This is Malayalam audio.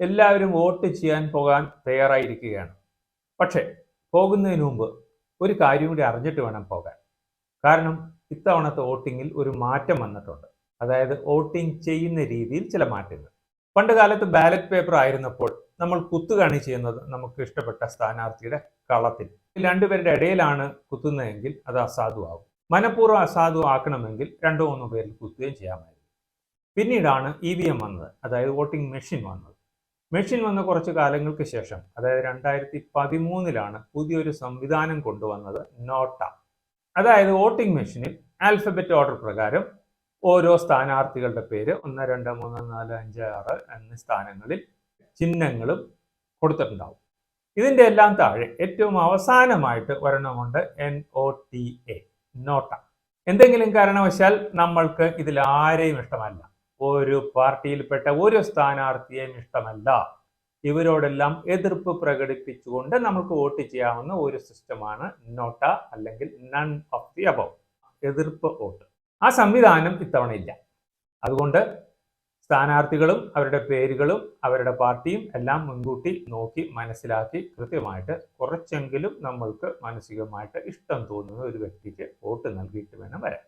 എല്ലാവരും വോട്ട് ചെയ്യാൻ പോകാൻ തയ്യാറായിരിക്കുകയാണ്. പക്ഷേ പോകുന്നതിന് മുമ്പ് ഒരു കാര്യം കൂടി അറിഞ്ഞിട്ട് വേണം പോകാൻ. കാരണം ഇത്തവണത്തെ വോട്ടിങ്ങിൽ ഒരു മാറ്റം വന്നിട്ടുണ്ട്. അതായത് വോട്ടിംഗ് ചെയ്യുന്ന രീതിയിൽ ചില മാറ്റങ്ങൾ. പണ്ട് കാലത്ത് ബാലറ്റ് പേപ്പർ ആയിരുന്നപ്പോൾ നമ്മൾ കുത്തുകാണി ചെയ്യുന്നത് നമുക്ക് ഇഷ്ടപ്പെട്ട സ്ഥാനാർത്ഥിയുടെ കളത്തിൽ. രണ്ടുപേരുടെ ഇടയിലാണ് കുത്തുന്നതെങ്കിൽ അത് അസാധുവാകും. മനഃപൂർവം അസാധു ആക്കണമെങ്കിൽ രണ്ടോ മൂന്നോ പേരിൽ കുത്തുകയും ചെയ്യാമായിരുന്നു. പിന്നീടാണ് ഇ വി എം വന്നത്. അതായത് വോട്ടിംഗ് മെഷീൻ വന്നത്. മെഷീൻ വന്ന കുറച്ച് കാലങ്ങൾക്ക് ശേഷം അതായത് രണ്ടായിരത്തി പതിമൂന്നിലാണ് പുതിയൊരു സംവിധാനം കൊണ്ടുവന്നത് നോട്ട. അതായത് വോട്ടിംഗ് മെഷീനിൽ ആൽഫബറ്റ് ഓർഡർ പ്രകാരം ഓരോ സ്ഥാനാർത്ഥികളുടെ പേര് ഒന്ന് രണ്ട് മൂന്ന് നാല് അഞ്ച് ആറ് എന്നീ സ്ഥാനങ്ങളിൽ ചിഹ്നങ്ങളും കൊടുത്തിട്ടുണ്ടാവും. ഇതിന്റെ എല്ലാം താഴെ ഏറ്റവും അവസാനമായിട്ട് ഒരെണ്ണമുണ്ട് N O T A NOTA. എന്തെങ്കിലും കാരണവശാൽ നമ്മൾക്ക് ഇതിൽ ആരെയും ഇഷ്ടമല്ല. ഒരു പാർട്ടിയിൽപ്പെട്ട ഒരു സ്ഥാനാർത്ഥിയെയും ഇഷ്ടമല്ല. ഇവരോടെല്ലാം എതിർപ്പ് പ്രകടിപ്പിച്ചുകൊണ്ട് നമുക്ക് വോട്ട് ചെയ്യാവുന്ന ഒരു സിസ്റ്റമാണ് നോട്ട അല്ലെങ്കിൽ നൺ ഓഫ് ദി അബവ് എതിർപ്പ് വോട്ട്. ആ സംവിധാനം ഇത്തവണ ഇല്ല. അതുകൊണ്ട് സ്ഥാനാർത്ഥികളും അവരുടെ പേരുകളും അവരുടെ പാർട്ടിയും എല്ലാം മുൻകൂട്ടി നോക്കി മനസ്സിലാക്കി കൃത്യമായിട്ട് കുറച്ചെങ്കിലും നമ്മൾക്ക് മാനസികമായിട്ട് ഇഷ്ടം തോന്നുന്ന ഒരു വ്യക്തിക്ക് വോട്ട് നൽകിയിട്ട് വേണം വരാൻ.